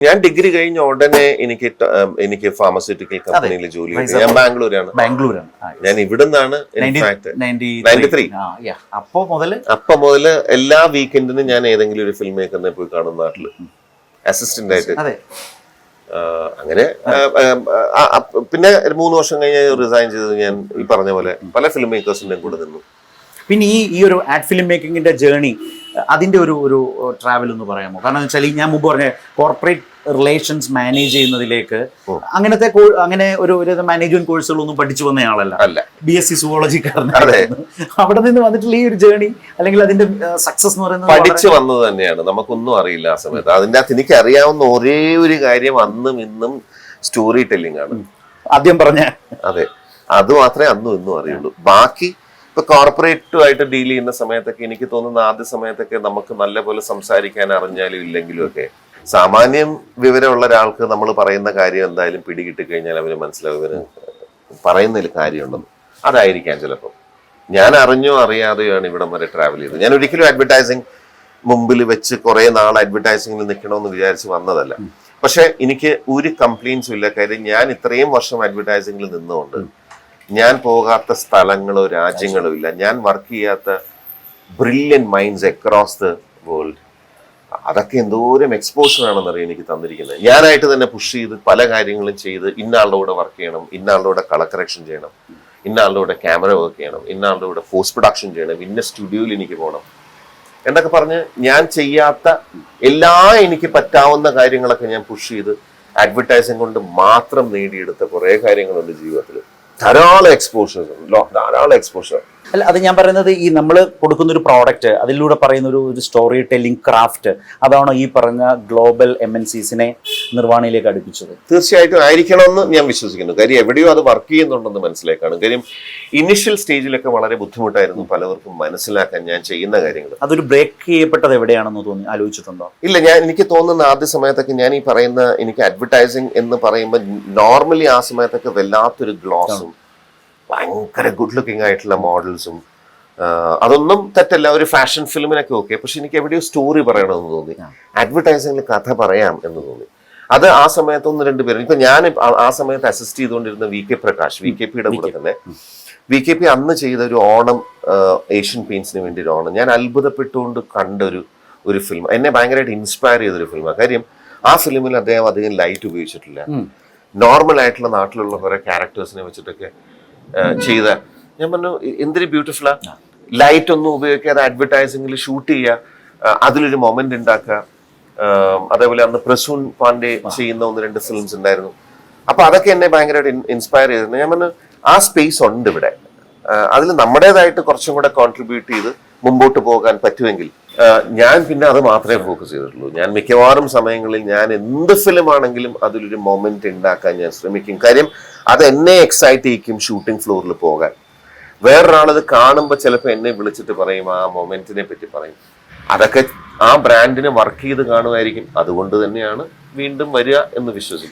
ഞാൻ ഡിഗ്രി കഴിഞ്ഞ ഉടനെ എനിക്ക് എനിക്ക് ഫാർമസ്യൂട്ടിക്കൽ കമ്പനിയിൽ ജോലി ഞാൻ ബാംഗ്ലൂരാണ്. ബാംഗ്ലൂരാണ്. ഞാൻ ഇവിടെ നിന്നാണ് ഇൻഫാക്ട് 93. 93. ആ, yeah. അപ്പോ മുതൽ എല്ലാ വീക്കെൻഡിനും ഞാൻ ഏതെങ്കിലും ഒരു ഫിലിം മേക്കറിനെ പോയി കാണുന്ന നാട്ടിൽ. അസിസ്റ്റന്റ് ആയിട്ട്. അങ്ങനെ പിന്നെ മൂന്ന് വർഷം കഴിഞ്ഞ് റിസൈൻ ചെയ്ത് ഞാൻ ഈ പറഞ്ഞ പോലെ പല ഫിലിം മേക്കേഴ്സിന്റെയും കൂടെ നിന്നു. പിന്നെ ഈ ഈ ഒരു ആഡ് ഫിലിം മേക്കിങ്ങിന്റെ ജേണി അതിന്റെ ഒരു ഒരു ട്രാവൽ എന്ന് പറയാമോ? കാരണം വെച്ചാൽ ഞാൻ മുമ്പ് പറഞ്ഞ കോർപ്പറേറ്റ് റിലേഷൻസ് മാനേജ് ചെയ്യുന്നതിലേക്ക് അങ്ങനത്തെ അങ്ങനെ ഒരു ഒരു മാനേജ്മെന്റ് കോഴ്സുകളൊന്നും പഠിച്ചു വന്നയാളല്ല ആളല്ല. ബി എസ് സി സുവോളജി അവിടെ നിന്ന് വന്നിട്ടുള്ള ഈ ഒരു ജേണി അല്ലെങ്കിൽ അതിന്റെ സക്സസ് എന്ന് പറയുന്നത് പഠിച്ചു വന്നത് തന്നെയാണ്. നമുക്കൊന്നും അറിയില്ല ആ സമയത്ത്. അതിന്റെ അകത്ത് എനിക്ക് അറിയാവുന്ന ഒരേ ഒരു കാര്യം അന്നും ഇന്നും സ്റ്റോറി ടെല്ലിംഗ് ആണ്. ആദ്യം പറഞ്ഞ അതെ. അത് മാത്രമേ അന്നും ഇന്നും അറിയുള്ളൂ. ബാക്കി ഇപ്പൊ കോർപ്പറേറ്റുമായിട്ട് ഡീൽ ചെയ്യുന്ന സമയത്തൊക്കെ എനിക്ക് തോന്നുന്ന ആദ്യ സമയത്തൊക്കെ നമുക്ക് നല്ലപോലെ സംസാരിക്കാൻ അറിഞ്ഞാലും ഇല്ലെങ്കിലും ഒക്കെ സാമാന്യം വിവരമുള്ള ഒരാൾക്ക് നമ്മൾ പറയുന്ന കാര്യം എന്തായാലും പിടികിട്ടി കഴിഞ്ഞാൽ അവന് മനസ്സിലാവും. ഇവന് പറയുന്നതിൽ കാര്യമുണ്ടെന്ന്. അതായിരിക്കാം ചിലപ്പോൾ ഞാൻ അറിഞ്ഞോ അറിയാതെയാണ് ഇവിടം വരെ ട്രാവൽ ചെയ്തത്. ഞാൻ ഒരിക്കലും അഡ്വർടൈസിങ് മുമ്പിൽ വെച്ച് കുറെ നാൾ അഡ്വർടൈസിങ്ങിൽ നിൽക്കണമെന്ന് വിചാരിച്ച് വന്നതല്ല. പക്ഷെ എനിക്ക് ഒരു കംപ്ലൈൻസും ഇല്ല. കാര്യം ഞാൻ ഇത്രയും വർഷം അഡ്വർടൈസിങ്ങിൽ നിന്നുകൊണ്ട് ഞാൻ പോകാത്ത സ്ഥലങ്ങളോ രാജ്യങ്ങളോ ഇല്ല. ഞാൻ വർക്ക് ചെയ്യാത്ത brilliant minds across the world അതൊക്കെ എന്തോരം എക്സ്പോഷർ ആണെന്നറിയാം എനിക്ക് തന്നിരിക്കുന്നത്. ഞാനായിട്ട് തന്നെ പുഷ് ചെയ്ത് പല കാര്യങ്ങളും ചെയ്ത് ഇന്നാളുടെ കൂടെ വർക്ക് ചെയ്യണം ഇന്നാളുടെ കൂടെ കളർ കറക്ഷൻ ചെയ്യണം ഇന്നാളുടെ കൂടെ ക്യാമറ വർക്ക് ചെയ്യണം ഇന്നാളുടെ കൂടെ പോസ്റ്റ് പ്രൊഡക്ഷൻ ചെയ്യണം ഇന്ന സ്റ്റുഡിയോയിൽ എനിക്ക് പോകണം എന്നൊക്കെ പറഞ്ഞ് ഞാൻ ചെയ്യാത്ത എല്ലാ എനിക്ക് പറ്റാവുന്ന കാര്യങ്ങളൊക്കെ ഞാൻ പുഷ് ചെയ്ത് അഡ്വർടൈസിങ് കൊണ്ട് മാത്രം നേടിയെടുത്ത കുറേ കാര്യങ്ങളുണ്ട് ജീവിതത്തിൽ ധാരാളം എക്സ്പോഷേഴ്സ് ധാരാളം എക്സ്പോഷർ അല്ല അത് ഞാൻ പറയുന്നത് ഈ നമ്മൾ കൊടുക്കുന്ന ഒരു പ്രോഡക്റ്റ് അതിലൂടെ പറയുന്ന ഒരു ഒരു സ്റ്റോറി ടെല്ലിംഗ് ക്രാഫ്റ്റ് അതാണോ ഈ പറഞ്ഞ ഗ്ലോബൽ എം എൻ സീസിനെ നിർവാണയിലേക്ക് അടുപ്പിച്ചത്? തീർച്ചയായിട്ടും ആയിരിക്കണമെന്ന് ഞാൻ വിശ്വസിക്കുന്നു. കാര്യം എവിടെയോ അത് വർക്ക് ചെയ്യുന്നുണ്ടെന്ന് മനസ്സിലാക്കാണ്. കാര്യം ഇനിഷ്യൽ സ്റ്റേജിലൊക്കെ വളരെ ബുദ്ധിമുട്ടായിരുന്നു പലവർക്കും മനസ്സിലാക്കാൻ ഞാൻ ചെയ്യുന്ന കാര്യങ്ങൾ അതൊരു ബ്രേക്ക് ചെയ്യപ്പെട്ടത് എവിടെയാണെന്ന് തോന്നി ആലോചിച്ചിട്ടുണ്ടോ? ഇല്ല ഞാൻ എനിക്ക് തോന്നുന്ന ആദ്യ സമയത്തൊക്കെ ഞാൻ ഈ പറയുന്ന എനിക്ക് അഡ്വർടൈസിങ് എന്ന് പറയുമ്പോൾ നോർമലി ആ സമയത്തൊക്കെ വല്ലാത്തൊരു ഗ്ലോസും ഭയങ്കര ഗുഡ് ലുക്കിംഗ് ആയിട്ടുള്ള മോഡൽസും അതൊന്നും തെറ്റല്ല. ഒരു ഫാഷൻ ഫിലിമിനൊക്കെ ഓക്കെ പക്ഷെ എനിക്ക് എവിടെയോ സ്റ്റോറി പറയണമെന്ന് തോന്നി. അഡ്വർടൈസിംഗിൽ കഥ പറയാം എന്ന് തോന്നി. അത് ആ സമയത്ത് ഒന്ന് രണ്ട് പേര് ഇപ്പൊ ഞാൻ ആ- സമയത്ത് അസിസ്റ്റ് ചെയ്തുകൊണ്ടിരുന്ന V K Prakash V K പിയുടെ കൂടെ തന്നെ. വി കെ പി അന്ന് ചെയ്ത ഒരു ഓണം ഏഷ്യൻ പെയിൻസിന് വേണ്ടി ഒരു ഓണം. ഞാൻ അത്ഭുതപ്പെട്ടുകൊണ്ട് കണ്ട ഒരു ഒരു ഫിലിം എന്നെ ഭയങ്കരമായിട്ട് ഇൻസ്പയർ ചെയ്തൊരു ഫിലിമാണ് കാര്യം ആ ഫിലിമിൽ അദ്ദേഹം അധികം ലൈറ്റ് ഉപയോഗിച്ചിട്ടില്ല. നോർമൽ ആയിട്ടുള്ള നാട്ടിലുള്ള കുറെ ക്യാരക്ടേഴ്സിനെ വെച്ചിട്ടൊക്കെ ചെയ്ത. ഞാൻ പറഞ്ഞു "ഇ- എന്തൊരു ബ്യൂട്ടിഫുള്ളാ ലൈറ്റ് ഒന്നും ഉപയോഗിക്കാതെ അഡ്വർടൈസിംഗിൽ ഷൂട്ട് ചെയ്യുക അതിലൊരു മൊമെന്റ് ഉണ്ടാക്കുക അതേപോലെ അന്ന് പ്രസൂൺ പാണ്ഡെ ചെയ്യുന്ന ഒന്ന് രണ്ട് ഫിലിംസ് ഉണ്ടായിരുന്നു അപ്പൊ അതൊക്കെ എന്നെ ഭയങ്കരമായിട്ട് ഇൻസ്പയർ ചെയ്തിരുന്നു. ഞാൻ പറഞ്ഞു ആ സ്പേസ് ഉണ്ട് ഇവിടെ. അതിൽ നമ്മുടേതായിട്ട് കുറച്ചും കൂടെ കോൺട്രിബ്യൂട്ട് ചെയ്ത് മുമ്പോട്ട് പോകാൻ പറ്റുമെങ്കിൽ ഞാൻ പിന്നെ അത് മാത്രമേ ഫോക്കസ് ചെയ്തിട്ടുള്ളൂ. ഞാൻ മിക്കവാറും സമയങ്ങളിൽ ഞാൻ എന്ത് ഫിലിം ആണെങ്കിലും അതിലൊരു മൊമെന്റ് ഉണ്ടാക്കാൻ ഞാൻ ശ്രമിക്കും. കാര്യം അത് എന്നെ എക്സൈറ്റ് ചെയ്യിക്കും ഷൂട്ടിംഗ് ഫ്ലോറിൽ പോകാൻ. വേറൊരാളത് കാണുമ്പോൾ ചിലപ്പോൾ എന്നെ വിളിച്ചിട്ട് പറയും ആ മൊമെന്റിനെ പറ്റി പറയും. അതൊക്കെ ആ ബ്രാൻഡിനെ വർക്ക് ചെയ്ത് കാണുമായിരിക്കും. അതുകൊണ്ട് തന്നെയാണ് വീണ്ടും വരിക എന്ന് വിശ്വസിക്കുന്നു